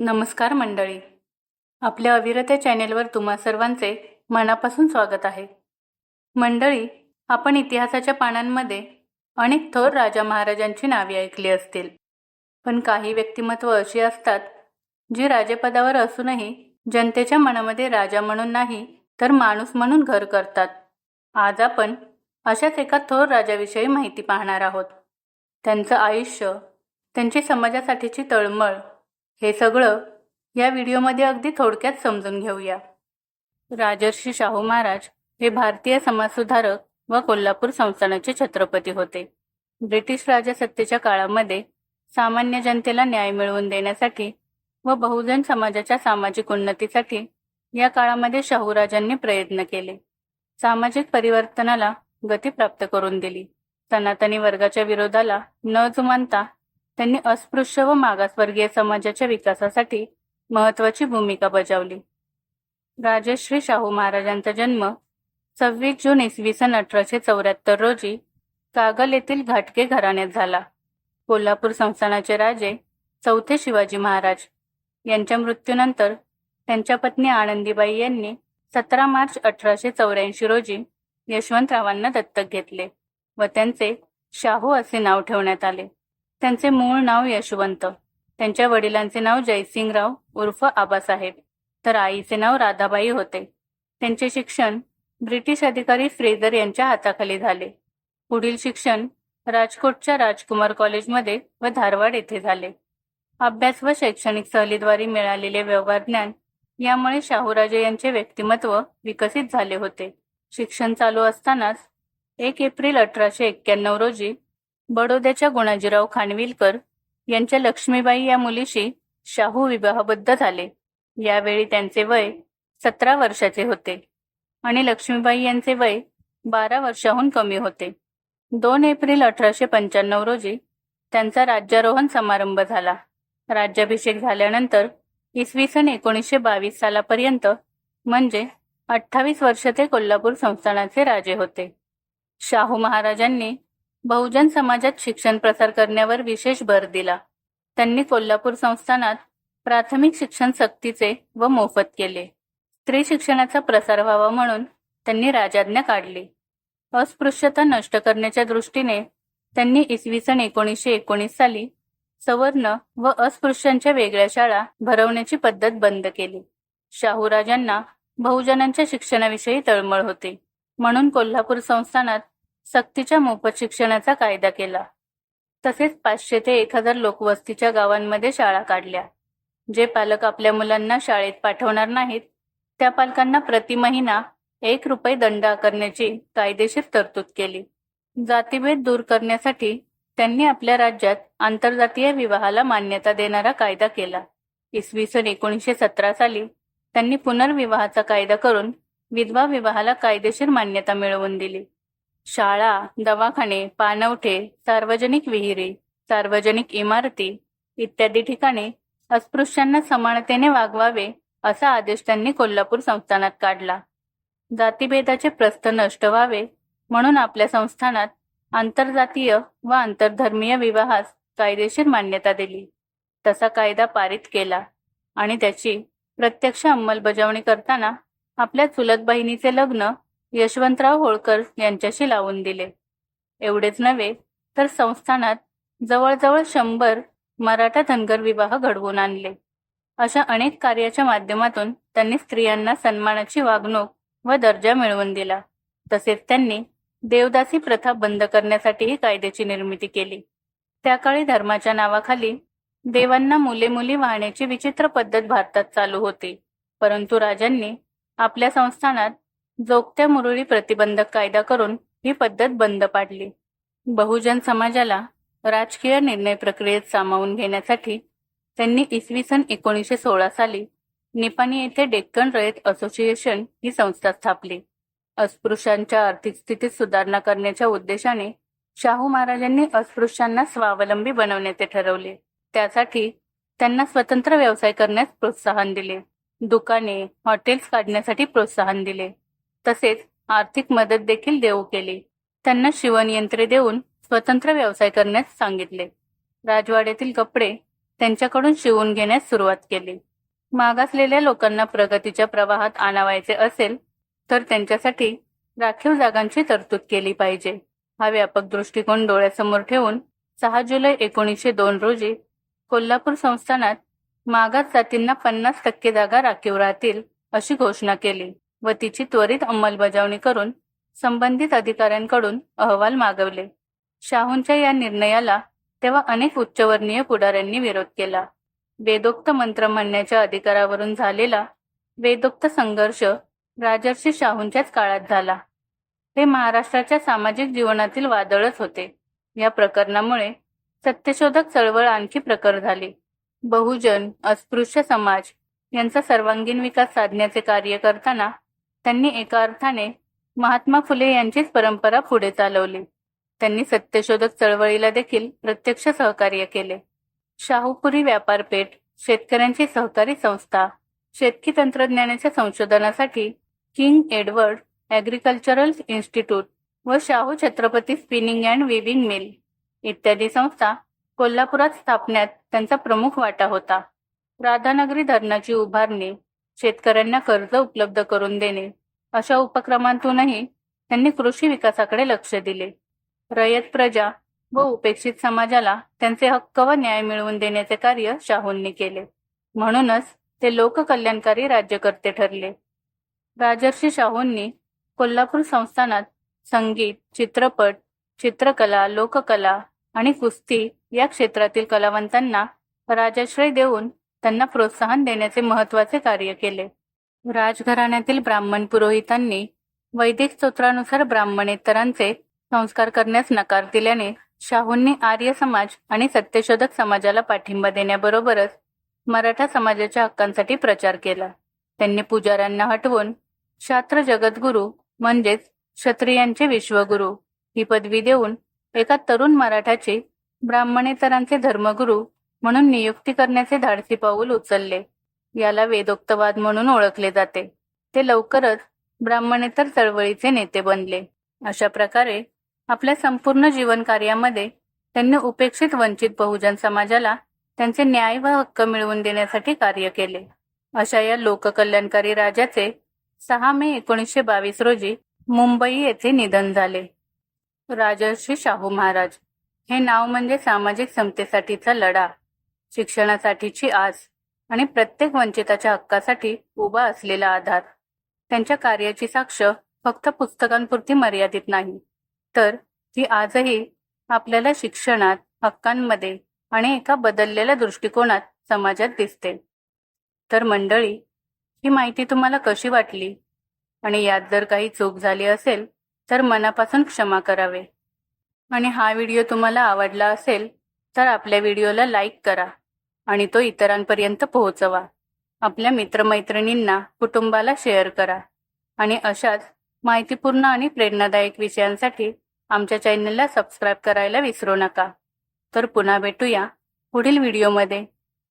नमस्कार मंडळी. आपल्या अविरत्या चॅनेलवर तुम्हा सर्वांचे मनापासून स्वागत आहे. मंडळी आपण इतिहासाच्या पानांमध्ये अनेक थोर राजा महाराजांची नावे ऐकली असतील. पण काही व्यक्तिमत्व अशी असतात जी राजेपदावर असूनही जनतेच्या मनामध्ये राजा म्हणून नाही तर माणूस म्हणून घर करतात. आज आपण अशाच एका थोर राजाविषयी माहिती पाहणार आहोत. त्यांचं आयुष्य त्यांची समाजासाठीची तळमळ हे सगळं या व्हिडिओमध्ये अगदी थोडक्यात समजून घेऊया. राजर्षी शाहू महाराज हे भारतीय समाजसुधारक व कोल्हापूर संस्थानाचे छत्रपती होते. ब्रिटिश राजसत्तेच्या काळामध्ये सामान्य जनतेला न्याय मिळवून देण्यासाठी व बहुजन समाजाच्या सामाजिक उन्नतीसाठी या काळामध्ये शाहूराजांनी प्रयत्न केले. सामाजिक परिवर्तनाला गती प्राप्त करून दिली. सनातनी वर्गाच्या विरोधाला न जुमानता त्यांनी अस्पृश्य व मागासवर्गीय समाजाच्या विकासासाठी महत्वाची भूमिका बजावली. राजश्री शाहू महाराजांचा जन्म सव्वीस जून इसवी सन अठराशे चौऱ्याहत्तर रोजी कागल येथील घाटके घराण्यात झाला. कोल्हापूर संस्थानाचे राजे चौथे शिवाजी महाराज. यांच्या मृत्यूनंतर त्यांच्या पत्नी आनंदीबाई यांनी सतरा मार्च अठराशे चौऱ्याऐंशी रोजी यशवंतरावांना दत्तक घेतले व त्यांचे शाहू असे नाव ठेवण्यात आले. त्यांचे मूळ नाव यशवंत. त्यांच्या वडिलांचे नाव जयसिंगराव उर्फ आबासाहेब. तर आईचे नाव राधाबाई होते. त्यांचे शिक्षण ब्रिटिश अधिकारी फ्रेझर यांच्या हाताखाली झाले. पुढील शिक्षण राजकोटच्या राजकुमार कॉलेजमध्ये व धारवाड येथे झाले. अभ्यास व शैक्षणिक सहलीद्वारे मिळालेले व्यवहार ज्ञान यामुळे शाहूराजे यांचे व्यक्तिमत्व विकसित झाले होते. शिक्षण चालू असतानाच एक एप्रिल अठराशे एक्क्याण्णव रोजी बडोद्याच्या गुणाजीराव खानविलकर यांच्या लक्ष्मीबाई या मुलीशी शाहू विवाहबद्ध झाले. यावेळी त्यांचे वय सतरा वर्षाचे होते आणि लक्ष्मीबाई यांचे वय बारा वर्षाहून कमी होते. दोन एप्रिल अठराशे पंच्याण्णव रोजी त्यांचा राज्यारोहण समारंभ झाला. राज्याभिषेक झाल्यानंतर इसवी सन एकोणीसशे बावीस सालापर्यंत म्हणजे अठ्ठावीस वर्ष ते कोल्हापूर संस्थानाचे राजे होते. शाहू महाराजांनी बहुजन समाजात शिक्षण प्रसार करण्यावर विशेष भर दिला. त्यांनी कोल्हापूर संस्थानात प्राथमिक शिक्षण सक्तीचे व मोफत केले. स्त्री शिक्षणाचा प्रसार व्हावा म्हणून त्यांनी राजाज्ञा काढली. अस्पृश्यता नष्ट करण्याच्या दृष्टीने त्यांनी इसवी सन एकोणीसशे एकोणीस साली सवर्ण व अस्पृश्यांच्या वेगळ्या शाळा भरवण्याची पद्धत बंद केली. शाहूराजांना बहुजनांच्या शिक्षणाविषयी तळमळ होते. म्हणून कोल्हापूर संस्थानात सक्तीच्या मोफत शिक्षणाचा कायदा केला. तसेच पाचशे ते एक हजार लोकवस्तीच्या गावांमध्ये शाळा काढल्या. जे पालक आपल्या मुलांना शाळेत पाठवणार नाहीत त्या पालकांना प्रति महिना एक रुपये दंड आकारण्याची कायदेशीर तरतूद केली. जातीभेद दूर करण्यासाठी त्यांनी आपल्या राज्यात आंतरजातीय विवाहाला मान्यता देणारा कायदा केला. इसवी सन एकोणीसशे सतरा साली त्यांनी पुनर्विवाहाचा कायदा करून विधवा विवाहाला कायदेशीर मान्यता मिळवून दिली. शाळा दवाखाने पाणवठे सार्वजनिक विहिरी सार्वजनिक इमारती इत्यादी ठिकाणी अस्पृश्यांना समानतेने वागवावे असा आदेश त्यांनी कोल्हापूर संस्थानात काढला. जातीभेदाचे प्रस्थ नष्ट व्हावे म्हणून आपल्या संस्थानात आंतरजातीय व आंतरधर्मीय विवाहास कायदेशीर मान्यता दिली. तसा कायदा पारित केला आणि त्याची प्रत्यक्ष अंमलबजावणी करताना आपल्या चुलत बहिणीचे लग्न यशवंतराव होळकर यांच्याशी लावून दिले. एवढेच नव्हे तर संस्थानात जवळजवळ शंभर मराठा धनगर विवाह घडवून आणले. अशा अनेक कार्याच्या माध्यमातून त्यांनी स्त्रियांना सन्मानाची वागणूक व दर्जा मिळवून दिला. तसेच त्यांनी देवदासी प्रथा बंद करण्यासाठीही कायद्याची निर्मिती केली. त्या काळी धर्माच्या नावाखाली देवांना मुले मुली वाहण्याची विचित्र पद्धत भारतात चालू होती. परंतु राजांनी आपल्या संस्थानात जोगत्या मुरळी प्रतिबंधक कायदा करून ही पद्धत बंद पाडली. बहुजन समाजाला राजकीय निर्णय प्रक्रियेत सामावून घेण्यासाठी त्यांनी इसवी सन एकोणीसशे सोळा साली निपाणी येथे डेक्कन रयत असोसिएशन ही संस्था स्थापली. अस्पृश्यांच्या आर्थिक स्थितीत सुधारणा करण्याच्या उद्देशाने शाहू महाराजांनी अस्पृश्यांना स्वावलंबी बनवण्याचे ठरवले. त्यासाठी त्यांना स्वतंत्र व्यवसाय करण्यास प्रोत्साहन दिले. दुकाने हॉटेल्स काढण्यासाठी प्रोत्साहन दिले. तसेच आर्थिक मदत देखील देऊ केली. त्यांना शिवणयंत्रे देऊन स्वतंत्र व्यवसाय करण्यास सांगितले. राजवाड्यातील कपडे त्यांच्याकडून शिवून घेण्यास सुरुवात केली. मागासलेल्या लोकांना प्रगतीच्या प्रवाहात आणावायचे असेल तर त्यांच्यासाठी राखीव जागांची तरतूद केली पाहिजे. हा व्यापक दृष्टिकोन डोळ्यासमोर ठेवून सहा जुलै एकोणीसशे दोन रोजी कोल्हापूर संस्थानात मागास जातींना पन्नास टक्के जागा राखीव राहतील अशी घोषणा केली. व तिची त्वरित अंमलबजावणी करून संबंधित अधिकाऱ्यांकडून अहवाल मागवले. शाहूंच्या या निर्णयाला तेव्हा अनेक उच्चवर्णीय पुढाऱ्यांनी विरोध केला. वेदोक्त मंत्र म्हणण्याच्या अधिकारावरून झालेला वेदोक्त संघर्ष राजर्षी शाहूंच्याच काळात झाला. हे महाराष्ट्राच्या सामाजिक जीवनातील वादळच होते. या प्रकरणामुळे सत्यशोधक चळवळ आणखी प्रखर झाली. बहुजन अस्पृश्य समाज यांचा सर्वांगीण विकास साधण्याचे कार्य करताना त्यांनी एका अर्थाने महात्मा फुले यांचीच परंपरा पुढे चालवली. त्यांनी सत्यशोधक चळवळीला देखील प्रत्यक्ष सहकार्य केले. शाहूपुरी व्यापारपेठ शेतकऱ्यांची सहकारी संस्था शेतकी तंत्रज्ञानाच्या संशोधनासाठी किंग एडवर्ड ॲग्रिकल्चरल इन्स्टिट्यूट व Shahu Chhatrapati spinning and weaving mill इत्यादी संस्था कोल्हापुरात स्थापण्यात त्यांचा प्रमुख वाटा होता. राधानगरी धरणाची उभारणी शेतकऱ्यांना कर्ज उपलब्ध करून देणे. अशा उपक्रमांतूनही त्यांनी कृषी विकासाकडे लक्ष दिले. रयत प्रजा व उपेक्षित समाजाला त्यांचे हक्क व न्याय मिळवून देण्याचे कार्य शाहूंनी केले. म्हणूनच ते लोककल्याणकारी राज्यकर्ते ठरले. राजर्षी शाहूंनी कोल्हापूर संस्थानात संगीत चित्रपट चित्रकला लोककला आणि कुस्ती या क्षेत्रातील कलावंतांना राजाश्रय देऊन त्यांना प्रोत्साहन देण्याचे महत्त्वाचे कार्य केले. राजघराण्यातील ब्राह्मण पुरोहितांनी वैदिक स्तोत्रानुसार ब्राह्मणेतरांचे संस्कार करण्यास नकार दिल्याने शाहूंनी आर्य समाज आणि सत्यशोधक समाजाला पाठिंबा देण्याबरोबरच मराठा समाजाच्या हक्कांसाठी प्रचार केला. त्यांनी पुजाऱ्यांना हटवून शास्त्र जगद्गुरू म्हणजेच क्षत्रियांचे विश्वगुरू ही पदवी देऊन एका तरुण मराठाची ब्राह्मणेतरांचे धर्मगुरू म्हणून नियुक्ती करण्याचे धाडसी पाऊल उचलले. याला वेदोक्तवाद म्हणून ओळखले जाते. ते लवकरच ब्राह्मणेतर चळवळीचे नेते बनले. अशा प्रकारे आपल्या संपूर्ण जीवन कार्यामध्ये त्यांनी उपेक्षित वंचित बहुजन समाजाला त्यांचे न्याय व हक्क मिळवून देण्यासाठी कार्य केले. अशा या लोककल्याणकारी राजाचे सहा मे एकोणीसशे बावीस रोजी मुंबई येथे निधन झाले. राजर्षी शाहू महाराज. हे नाव म्हणजे सामाजिक समतेसाठीचा लढा. शिक्षणासाठीची आस आणि प्रत्येक वंचिताच्या हक्कासाठी उभा असलेला आधार. त्यांच्या कार्याची साक्ष फक्त पुस्तकांपुरती मर्यादित नाही. तर ती आजही आपल्याला शिक्षणात हक्कांमध्ये आणि एका बदललेल्या दृष्टिकोनात समाजात दिसते. तर मंडळी ही माहिती तुम्हाला कशी वाटली? आणि यात जर काही चूक झाली असेल तर मनापासून क्षमा करावे. आणि हा व्हिडिओ तुम्हाला आवडला असेल तर आपल्या व्हिडिओला लाईक करा आणि तो इतरांपर्यंत पोहोचवा. आपल्या मित्रमैत्रिणींना कुटुंबाला शेअर करा आणि अशाच माहितीपूर्ण आणि प्रेरणादायक विषयांसाठी आमच्या चॅनलला सबस्क्राईब करायला विसरू नका. तर पुन्हा भेटूया पुढील व्हिडिओमध्ये.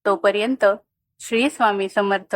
तोपर्यंत श्री स्वामी समर्थ.